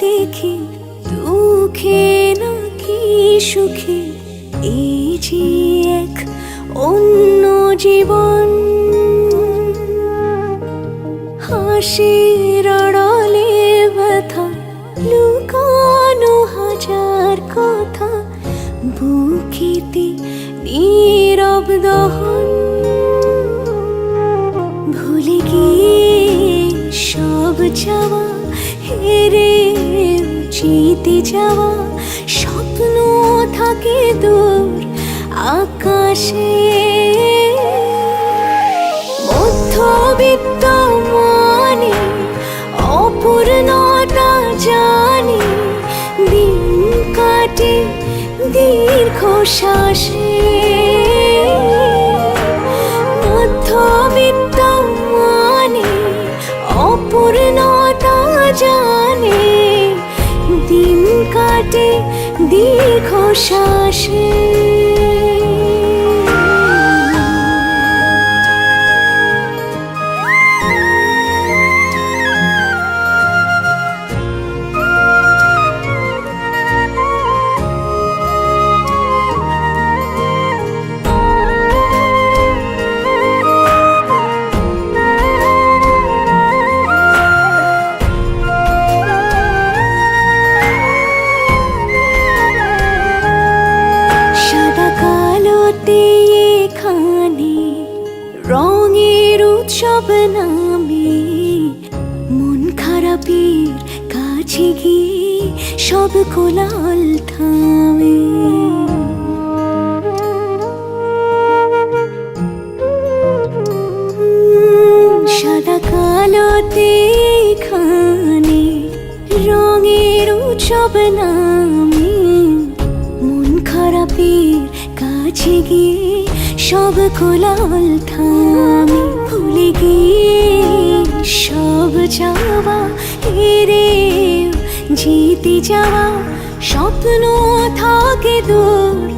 দেখি দুঃখে নাকি সুখে। এই যে এক অন্য জীবন। হাসির আড়ালে ব্যথা, লুকানো হাজার কথা, বুকেতে জিতে যাওয়া স্বপ্ন থাকে দূর আকাশে। মধ্যবিত্ত মানে অপূর্ণতা জানি দিন কাটে দীর্ঘ শ্বাসে দীর্ঘ শ্বাসে উৎসব নামে মন খারাপের কাছে গিয়ে সব কোলাল থামে। সাদা কালোতে এখানে রঙের উৎসব নামে মন খারাপের কাছে গিয়ে সব কোলাল থামে। জিতে যাওয়া স্বপ্ন থাকে দূর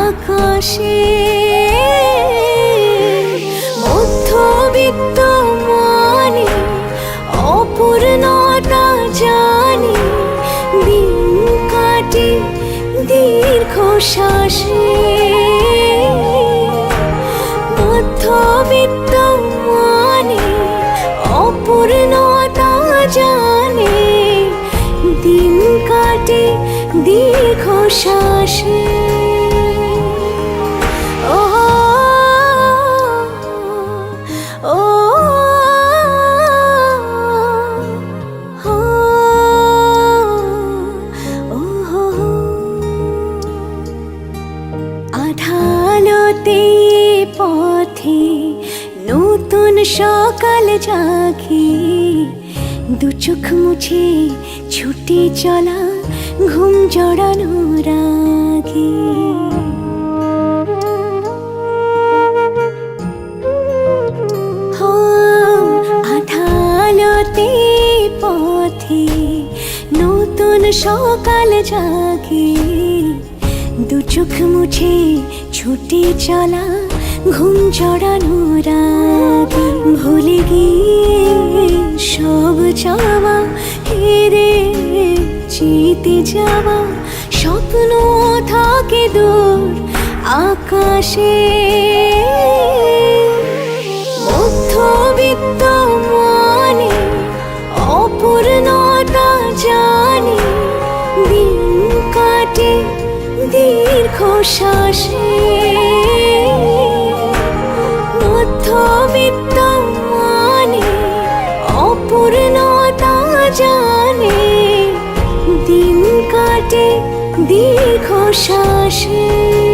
আকাশে। মধ্যবিত্ত মানে অপূর্ণতা জানি দিন কাটে দীর্ঘ শ্বাসে দীর্ঘ শ্বাসে। ও নতুন সকাল জাগে। দু চোখ মুছে ছুটে চলা ঘুম জড়ানোর আগে আধালতে পথে নতুন সকাল জাগে। দু চোখ মুছে ছুটে চলা ঘুম জড়ানোর আগে ভুলে গিয়ে সব হেরে জিতে যাওয়া স্বপ্ন থাকে দূর আকাশে। মধ্যবিত্ত মানে অপূর্ণতা জানি দিন কাটে দীর্ঘ শ্বাসে দীর্ঘ শ্বাসে